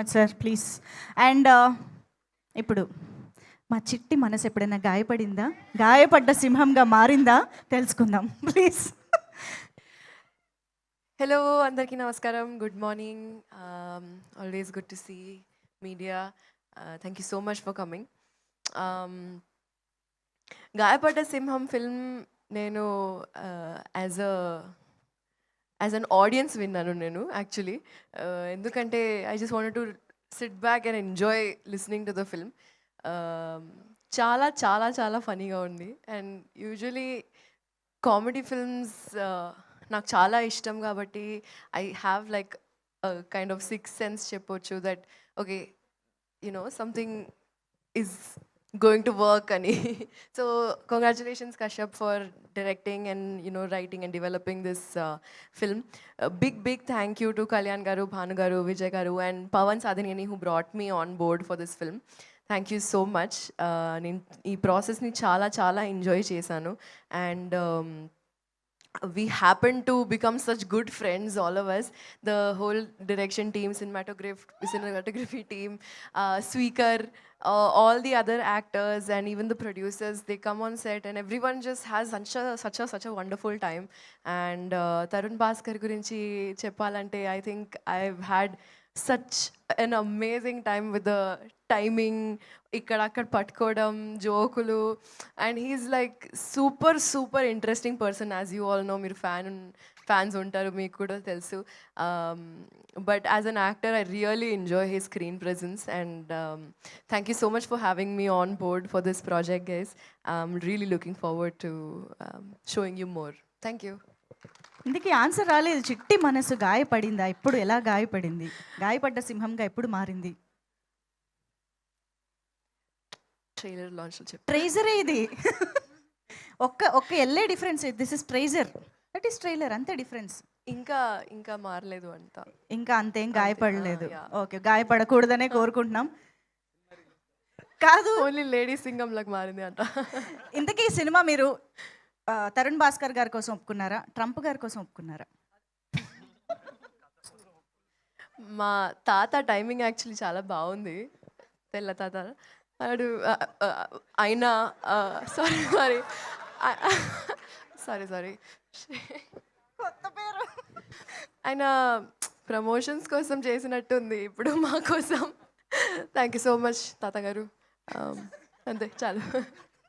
Much sir please and ఇప్పుడు మా చిట్టి మనసు ఎప్పుడైనా గాయపడిందా? గాయపడ్డ సింహంగా మారిందా? తెలుసుకుందాం ప్లీజ్ హలో అందరికీ నమస్కారం. Good morning always good to see media thank you so much for coming Gaayapadda Simham film నేను as a as an audience విన్నాను నేను యాక్చువల్లీ ఎందుకంటే I just want to sit back and enjoy listening to the film చాలా చాలా చాలా ఫనీగా ఉంది. And usually comedy films నాకు చాలా ఇష్టం కాబట్టి I have like kind of six sense చెప్పొచ్చు that okay you know something is going to work అని. So congratulations Kashyap for directing and you know writing and developing this film big big thank you to Kalyan గారు భాను గారు విజయ్ గారు and Pavan Sadhineni who brought me on board for this film thank you so much నేను ఈ ప్రాసెస్ని చాలా చాలా enjoy చేశాను. And we happen to become such good friends all of us. The whole direction team cinematograph cinematography team uh, uh, all the other actors and even the producers they come on set and everyone just has such a such a such a wonderful time. And uh, tarun bhaskar gurinchi cheppalante i think i've had such an amazing time with the timing ఇక్కడ అక్కడ పట్టుకోవడం జోకులు and he's like super super interesting person as you all know మీరు fan fans ఉంటారు మీకు కూడా తెలుసు Um, but as an actor I really enjoy he screen presence and thank you so much for having me on board for this project guys I'm really looking forward to showing you more thank you ఇందుకే answer రాలేదు. చిట్టి మనసు గాయపడిందా? ఎప్పుడు ఎలా గాయపడింది? గాయపడ్డ సింహంగా ఎప్పుడు మారింది? Trailer ట్రైజరే ఇది? ఒక్క ఒక్క ఎల్లే difference this is teaser that is trailer అంతే డిఫరెన్స్ ఇంకా ఇంకా మారలేదు అంట ఇంకా అంతేం గాయపడలేదు. ఓకే గాయపడకూడదనే కోరుకుంటున్నాం. కాదు. ఓన్లీ లేడీ సింగం లాగా మారింది అంట. ఇంతకీ సినిమా మీరు తరుణ్ భాస్కర్ గారి కోసం ఒప్పుకున్నారా? ట్రంప్ గారి కోసం ఒప్పుకున్నారా? మా తాత టైమింగ్ యాక్చువల్లీ చాలా బాగుంది. తెల్ల తాత. వాడు అయినా సారీ సారీ సారీ సారీ కొత్త పేరు. ఆయన ప్రమోషన్స్ కోసం చేసినట్టుంది ఇప్పుడు మా కోసం. థ్యాంక్ యూ సో మచ్ తాతగారు Um, అంతే చాలు.